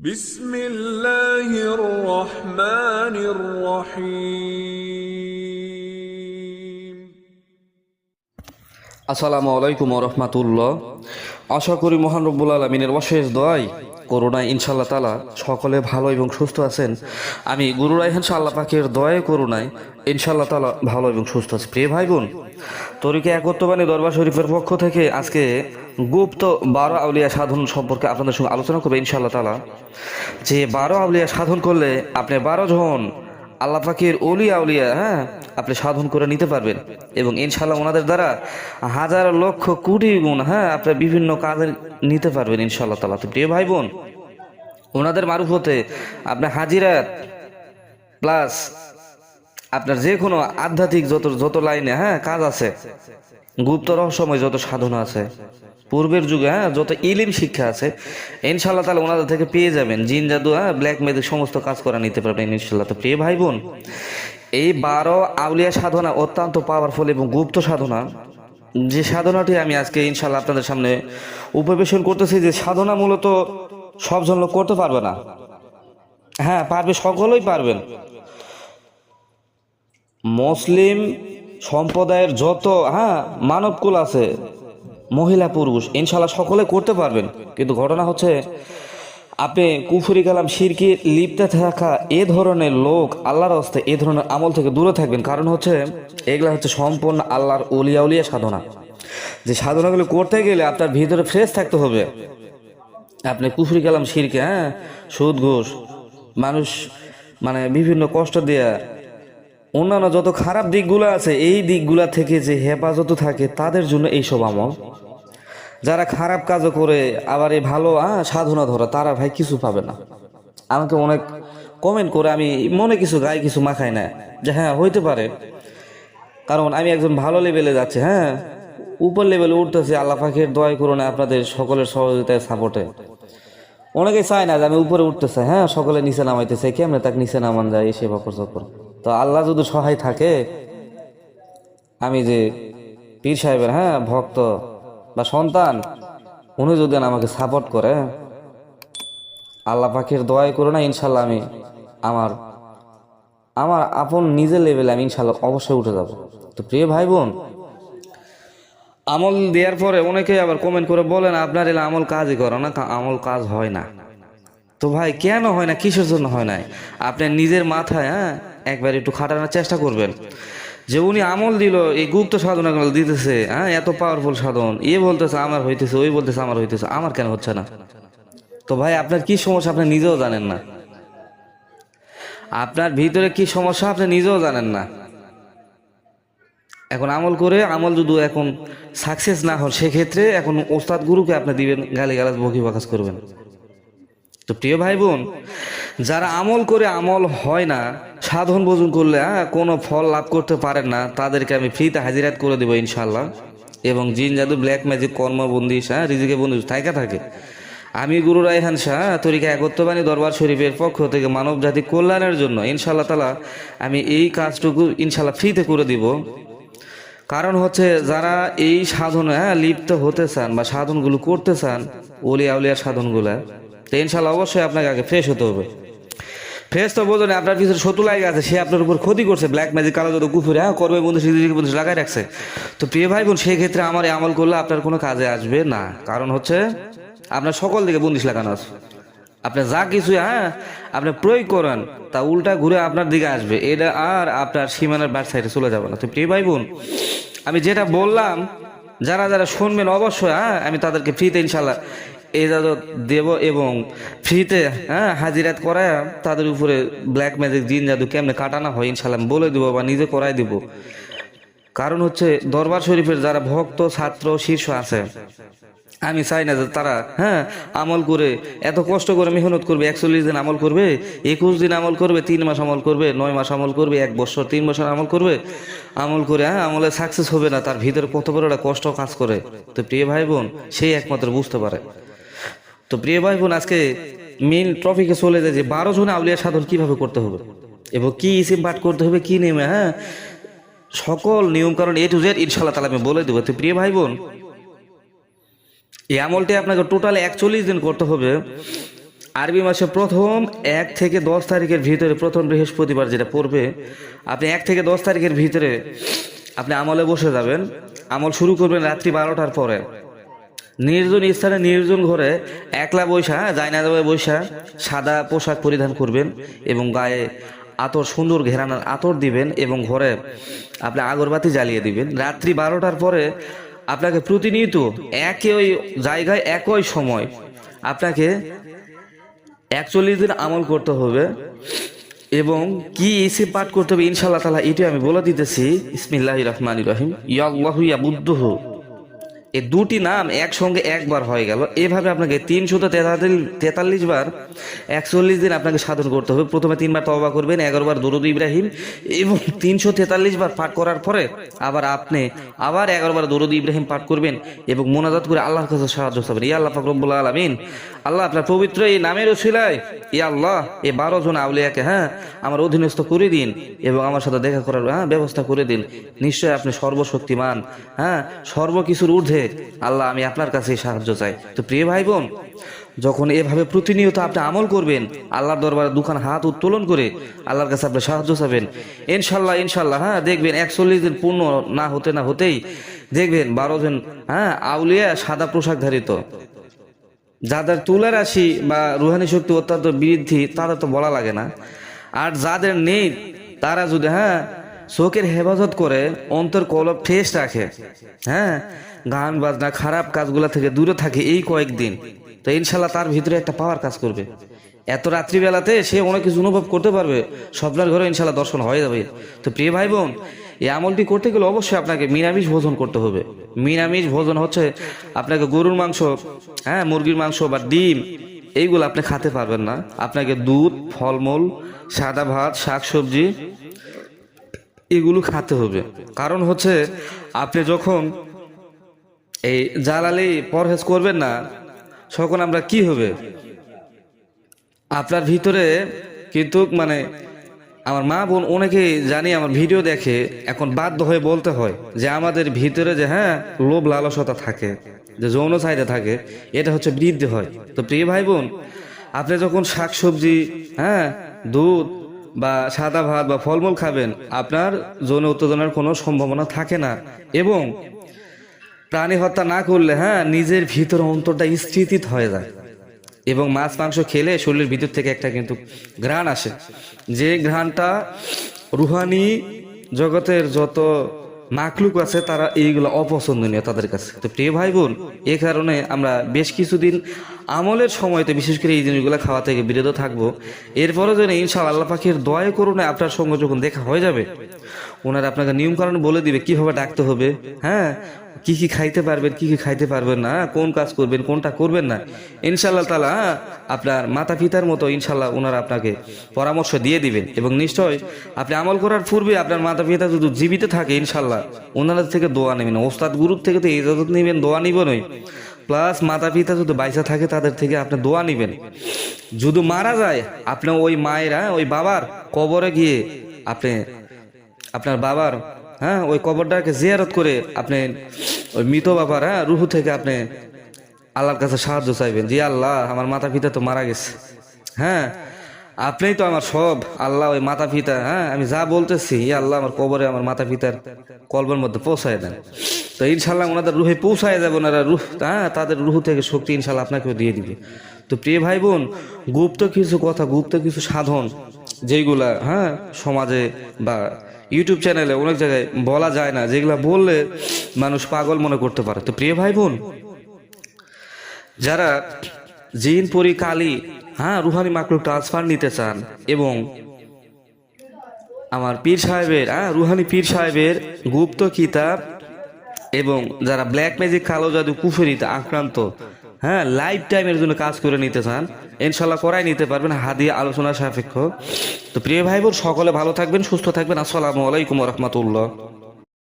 بسم الله الرحمن الرحيم আসসালামু আলাইকুম রহমাতুল্লাহ আশা করি মহান রব্বুল আলমিনের অশেষ দোয়াই করোনায় ইনশাল্লাহ তালা সকলে ভালো এবং সুস্থ আছেন। আমি গুরু রাইহান সাল্লাহ পাখির দয়ে করুণায় ইনশাল্লাহ তালা ভালো এবং সুস্থ আছে। প্রিয় ভাই বোন তরিকে একত্রবাণী দরবার শরীফের পক্ষ থেকে আজকে গুপ্ত বারো আউলিয়া সাধন সম্পর্কে আপনাদের সঙ্গে আলোচনা করবে ইনশাল্লাহ তালা যে বারো আউলিয়া সাধন করলে আপনি বারো জন আল্লাহ পাখির অলিয়া উলিয়া হ্যাঁ আপনি সাধন করে নিতে পারবেন। এবং ইনশাল্লাহ ওনাদের দ্বারা হাজার লক্ষ কোটি গুণ হ্যাঁ আপনার বিভিন্ন কাজে নিতে পারবেন ইনশাল্লাহ তালা তো প্রিয় ভাই বোন ওনাদের মারুফতে আপনি হাজিরাত প্লাস আপনার যে কোনো আধ্যাত্মিক যত যত লাইনে হ্যাঁ কাজ আছে গুপ্ত রহস্যময় যত সাধনা আছে, পূর্বের যুগে হ্যাঁ যত ইলিম শিক্ষা আছে ইনশাল্লাহ তাহলে ওনাদের থেকে পেয়ে যাবেন। জিন, জাদু হ্যাঁ ব্ল্যাক মেয়েদের সমস্ত কাজ করা নিতে পারবেন ইনশাল্লাহ তো প্রিয় ভাই বোন, এই বারো আউলিয়া সাধনা অত্যন্ত পাওয়ারফুল এবং গুপ্ত সাধনা। যে সাধনাটি আমি আজকে ইনশাল্লাহ আপনাদের সামনে উপবেশন করতেছি যে সাধনা মূলত সবজন লোক করতে পারবে না। হ্যাঁ পারবে, সকলেই পারবেন। মুসলিম সম্প্রদায়ের যত হ্যাঁ মানবকুল আছে, মহিলা, পুরুষ ইনশাল্লাহ সকলে করতে পারবেন। কিন্তু ঘটনা হচ্ছে, আপনি কুফুরি কালাম শিরকি লিপ্তে থাকা এ ধরনের লোক আল্লাহর হস্তে এ ধরনের আমল থেকে দূরে থাকবেন। কারণ হচ্ছে, এগুলা হচ্ছে সম্পূর্ণ আল্লাহর উলিয়া উলিয়া সাধনা। যে সাধনাগুলো করতে গেলে আপনার ভিতরে ফ্রেশ থাকতে হবে। আপনি কুফরি কালাম শিরকে হ্যাঁ সুদ, ঘুষ, মানুষ মানে বিভিন্ন কষ্ট দেয়া অন্যান্য যত খারাপ দিকগুলো আছে, এই দিকগুলা থেকে যে হেফাজত থাকে, তাদের জন্য এইসব আমল। যারা খারাপ কাজও করে, আবার এই ভালো সাধনা ধরা, তারা ভাই কিছু পাবে না। আমাকে অনেক কমেন্ট করে, আমি মনে কিছু গায়ে কিছু মাখাই না। যে হ্যাঁ হইতে পারে। কারণ আমি একজন ভালো লেভেলে যাচ্ছে হ্যাঁ? উপর লেভেলে উঠতেছে, আল্লাহ পাখির দয় করুন, আপনাদের সকলের সহযোগিতায়, সাপোর্টে। অনেকে চায় না যে আমি উপরে উঠতে চাই হ্যাঁ? সকলে নিচে নামাইতেছে, কেমনে তাকে নিচে নামান যায়, এই সেবা চক্কর তো আল্লাহ যদি সহায় থাকে, আমি যে পীর সাহেবের হ্যাঁ ভক্ত বা সন্তান, উনি যদি আমাকে সাপোর্ট করে, আল্লাহ পাখির দোয়াই করে না ইনশাল্লাহ আমি আমার আমার আপন নিজের লেভেলে আমি ইনশাল্লাহ অবশ্যই উঠে যাব। তো প্রিয় ভাই বোন আমল দেওয়ার পরে অনেকে আবার কমেন্ট করে বলেন, আপনার এলে আমল কাজই করো না আমল কাজ হয় না। তো ভাই, কেন হয় না, কিসের জন্য হয় না আপনি নিজের মাথায় হ্যাঁ একবার একটু খাটানোর চেষ্টা করবেন। যে উনি আমল দিল, এই গুপ্ত সাধনাগুলো দিতেছে হ্যাঁ এত পাওয়ারফুল সাধন। এ বলতেছে, আমার হইতেছে, ওই বলতেছে, আমার হইতেছে, আমার কেন হচ্ছে না? তো ভাই, আপনার কি সমস্যা আপনি নিজেও জানেন না। আপনার ভিতরে কি সমস্যা আপনি নিজেও জানেন না। এখন আমল করে, আমল যদি এখন সাকসেস না হন সেক্ষেত্রে এখন ওস্তাদ গুরুকে আপনি দিবেন গালি গালাজ বকি বাকাস করবেন। তো প্রিয় ভাই বোন, যারা আমল করে আমল হয় না সাধন ভোজন করলে কোনো ফল লাভ করতে পারেন না, তাদেরকে আমি ফ্রিতে হাজিরাত করে দেবো ইনশাল্লাহ এবং জিন জাদু, ব্ল্যাক ম্যাজিক, কর্মবন্দি হ্যাঁ রিজিকে বন্ধু থাকা থাকে। আমি গুরু রায়হান শাহ, তরিকা একত্রবাণী দরবার শরীফের পক্ষ থেকে মানব জাতি কল্যাণের জন্য ইনশাল্লাহ তালা আমি এই কাজটুকু ইনশাল্লাহ ফ্রিতে করে দিব। কারণ হচ্ছে যারা এই সাধনে হ্যাঁ লিপ্ত হতে চান বা সাধনগুলো করতে চান ওলিয়া উলিয়ার সাধনগুলা, তো ইনশাল্লাহ অবশ্যই আপনাকে আগে ফ্রেশ হতে হবে। ফ্রেশ তো বোঝেন আপনার পিছনে শত্রু লাগে আছে, সে আপনার উপর ক্ষতি করছে। ব্ল্যাক ম্যাজিক কালো যত কুফুরে হ্যাঁ? করবে বন্ধু সিদ্দিক বন্ধু লাগাই রাখছে। তো প্রিয় ভাই বোন সেই ক্ষেত্রে আমার এই আমল করলে আপনার কোনো কাজে আসবে না। কারণ হচ্ছে, আপনার সকল দিকে বন্দিশ লাগানো আছে। আপনি যা কিছু হ্যাঁ আপনি প্রয়োগ করেন, তা উল্টা ঘুরে আপনার দিকে আসবে। এটা আর আপনার সীমানার ব্যাট সাইডে চলে যাবে না। তো প্রিয় ভাই বোন আমি যেটা বললাম, যারা যারা শুনবেন অবশ্যই হ্যাঁ আমি তাদেরকে ফ্রিতে ইনশাল্লাহ এজাজত দেব এবং ফ্রিতে হ্যাঁ হাজিরাত করায় তাদের উপরে ব্ল্যাক ম্যাজিক জিন জাদু কেমনে কাটানো হয় ইনশাল্লাহ বলে দিব বা নিজে করাই দিব। কারণ হচ্ছে দরবার শরীফের যারা ভক্ত, ছাত্র শীর্ষ আছে, আমি চাই না যে তারা হ্যাঁ আমল করে, এত কষ্ট করে মেহনত করবে, একচল্লিশ দিন আমল করবে, একুশ দিন আমল করবে, তিন মাস আমল করবে, নয় মাস আমল করবে, এক বছর, তিন বছর আমল করবে, আমল করে হ্যাঁ আমলে সাকসেস হবে না, তার ভিতরে কত বড় একটা কষ্ট কাজ করে। তো প্রিয় ভাই বোন, সেই একমাত্র বুঝতে পারে। তো প্রিয় ভাই বোন আজকে মেন টপিকে চলে যায় যে বারো জনে আউলিয়া সাধন কীভাবে করতে হবে এবং কি ইসিম পাঠ করতে হবে, কি নেমে হ্যাঁ? সকল নিয়ম কারণ এ টু জেড ইনশাল্লাহ তালা আমি বলে দেবো। তো প্রিয় ভাই বোন এই আমলটি আপনাকে টোটাল একচল্লিশ দিন করতে হবে। আরবি মাসে প্রথম এক থেকে দশ তারিখের ভিতরে, প্রথম বৃহস্পতিবার যেটা পড়বে, আপনি এক থেকে দশ তারিখের ভিতরে আপনি আমলে বসে যাবেন। আমল শুরু করবেন রাত্রি বারোটার পরে। নির্জন স্থানে নির্জন ঘরে একলা বৈশা, যায় না যাবে বৈশা, সাদা পোশাক পরিধান করবেন এবং গায়ে আতর, সুন্দর ঘেরানার আতর দিবেন এবং ঘরে আপনি আগরবাতি জ্বালিয়ে দিবেন। রাত্রি বারোটার পরে আপনাকে প্রতিনিয়ত একই ওই জায়গায় একই সময় আপনাকে একচল্লিশ দিন আমল করতে হবে এবং কি এসে পাঠ করতে হবে ইনশাল্লাহ তালা এটি আমি বলে দিতেছি। ইসমিল্লাহ রহমান রহিম। ইয়াল্লাহু ইয়াবুদ্দুহু এই দুটি নাম একসঙ্গে একবার হয়ে গেল। এভাবে আপনাকে তিনশত তেতাল্লিশ বার, একচল্লিশ দিন আপনাকে সাধন করতে হবে। প্রথমে তিনবার তবা করবেন, এগারো বার দরুদ ইব্রাহিম এবং তিনশো তেতাল্লিশ বার পাঠ করার পরে আবার আপনি আবার এগারো বার দরুদ ইব্রাহিম পাঠ করবেন এবং মোনাজাত করে আল্লাহর কাছে সাহায্য চাবেন। ইয়া আল্লাহ ফাকরবুল্লাহ আলমিন। আল্লাহ আপনার পবিত্র এই নামের ওসিলায়, ইয়া আল্লাহ এই বারো জন আউলিয়াকে হ্যাঁ আমার অধীনস্থ করে দিন এবং আমার সাথে দেখা করার হ্যাঁ ব্যবস্থা করে দিন। নিশ্চয়ই আপনি সর্বশক্তিমান হ্যাঁ সর্বকিছুর ঊর্ধ্বে আল্লাহ, আমি আপনার কাছে সাহায্য চাই। তো প্রিয় ভাই বোন যখন এভাবে প্রতিনিয়ত আপনি আমল করবেন, আল্লাহর দরবারে দুখান হাত উত্তোলন করে আল্লাহর কাছে আপনি সাহায্য চাবেন। ইনশাল্লাহ ইনশাল্লাহ হ্যাঁ দেখবেন একচল্লিশ দিন পূর্ণ না হতে না হতেই দেখবেন বারো জন হ্যাঁ আউলিয়া সাদা পোশাক ধারিত। যাদের তুলা রাশি বা রুহানি শক্তি অত্যন্ত বৃদ্ধি, তাদের তো বলা লাগে না। আর যাদের নেই, তারা যদি হ্যাঁ চোখের হেফাজত করে অন্তর কলব ঠেস রাখে। হ্যাঁ? গান, বাজনা, খারাপ কাজগুলা থেকে দূরে থাকে এই কয়েকদিন। তো ইনশাল্লাহ তার ভিতরে একটা পাওয়ার কাজ করবে। এত রাত্রিবেলাতে সে অনেক কিছু অনুভব করতে পারবে। স্বপ্নের ঘরে ইনশাল্লাহ দর্শন হয়ে যাবে। তো প্রিয় ভাই বোন এই আমলটি করতে গেলে অবশ্যই আপনাকে নিরামিষ ভোজন করতে হবে। নিরামিষ ভোজন হচ্ছে আপনাকে গরুর মাংস হ্যাঁ মুরগির মাংস বা ডিম এইগুলো আপনি খেতে পারবেন না। আপনাকে দুধ, ফলমূল, সাদা ভাত শাক সবজি এগুলো খাতে হবে। কারণ হচ্ছে, আপনি যখন এই জ্বালালি পরহেজ করবেন না, তখন আমরা কি হবে? আপনার ভিতরে কিন্তু মানে আমার মা বোন অনেকেই জানি, আমার ভিডিও দেখে এখন বাধ্য হয়ে বলতে হয় যে আমাদের ভিতরে যে হ্যাঁ লোভ লালসতা থাকে, যে যৌন চাহিদা থাকে, এটা হচ্ছে বৃদ্ধি হয়। তো প্রিয় ভাই বোন, আপনি যখন শাক সবজি হ্যাঁ দুধ বা সাদা ভাত বা ফলমূল খাবেন, আপনার যৌন উত্তেজনার কোনো সম্ভাবনা থাকে না। এবং প্রাণী হত্যা না করলে হ্যাঁ নিজের ভিতর অন্তরটা স্থিতিত হয়ে যায়। এবং মাছ, মাংস খেলে শরীরের ভিতর থেকে একটা কিন্তু ঘ্রাণ আসে। যে ঘ্রাণটা রুহানি জগতের যত মাকলুক আছে, তারা এইগুলো অপছন্দনীয় তাদের কাছে। তো প্রিয় ভাই বোন এ কারণে আমরা বেশ কিছুদিন আমলের সময়তে, বিশেষ করে এই জিনিসগুলো খাওয়া থেকে বিরত থাকব। এরপরে যেন ইনশাল আল্লাহ পাখির দয়া করুন আপনার সঙ্গে যখন দেখা হয়ে যাবে ওনারা আপনাকে নিয়ম কারণ বলে দিবে কীভাবে ডাকতে হবে হ্যাঁ? কি কি খাইতে পারবেন, কি কি খাইতে পারবেন না, কোন কাজ করবেন, কোনটা করবেন না। ইনশাল্লাহ তালা আপনার মাতা পিতার মতো ইনশাল্লাহ ওনারা আপনাকে পরামর্শ দিয়ে দিবেন এবং নিশ্চয় আপনি আমল করার পূর্বে আপনার মাতা পিতা যদি জীবিত থাকে ইনশাল্লাহ ওনাদের থেকে দোয়া নেবেন। ওস্তাদ গুরুর থেকে তো ইজাজত নেবেন, দোয়া নিবেনই প্লাস মাতা পিতা যদি বাইসা থাকে তাদের থেকে আপনি দোয়া নিবেন। যদি মারা যায় আপনি ওই মায়েরা, ওই বাবার কবরে গিয়ে আপনি আপনার বাবার হ্যাঁ ওই কবরটাকে জিয়ারত করে আপনি ওই মৃত বাবার হ্যাঁ রুহু থেকে আপনি আল্লাহর কাছে সাহায্য চাইবেন। জি আল্লাহ, আমার মাতা পিতা তো মারা গেছে। হ্যাঁ আপনিই তো আমার সব। আল্লাহ ওই মাতা পিতা হ্যাঁ আমি যা বলতেছি ইয়া আল্লাহ আমার কবরে আমার মাতা পিতার কলবের মধ্যে পৌঁছায় দেন। তো ইনশাল্লাহ ওনাদের রুহে পৌঁছায় যাবে, ওনারা রুহ হ্যাঁ তাদের রুহু থেকে শক্তি ইনশাল্লাহ আপনাকেও দিয়ে দিবে। তো প্রিয় ভাই বোন, গুপ্ত কিছু কথা, গুপ্ত কিছু সাধন যেগুলা হ্যাঁ সমাজে বা ইউটিউব চ্যানেলে অনেক জায়গায় বলা যায় না, যেগুলা বললে মানুষ পাগল মনে করতে পারে। তো প্রিয় ভাই বোন যারা জিন, পরি, কালী হ্যাঁ রুহানি মাকলু ট্রান্সফার নিতে চান এবং আমার পীর সাহেবের হ্যাঁ রুহানি পীর সাহেবের গুপ্ত কিতাব এবং যারা ব্ল্যাক ম্যাজিক কালো জাদু, কুফেরিতে আক্রান্ত হ্যাঁ লাইফ টাইমের জন্য কাজ করে নিতে চান ইনশাল্লাহ করাই নিতে পারবেন, হাদিয়া আলোচনা সাপেক্ষ। তো প্রিয় ভাই বোন সকলে ভালো থাকবেন, সুস্থ থাকবেন। আসসালামু আলাইকুম রহমতুল্লাহ।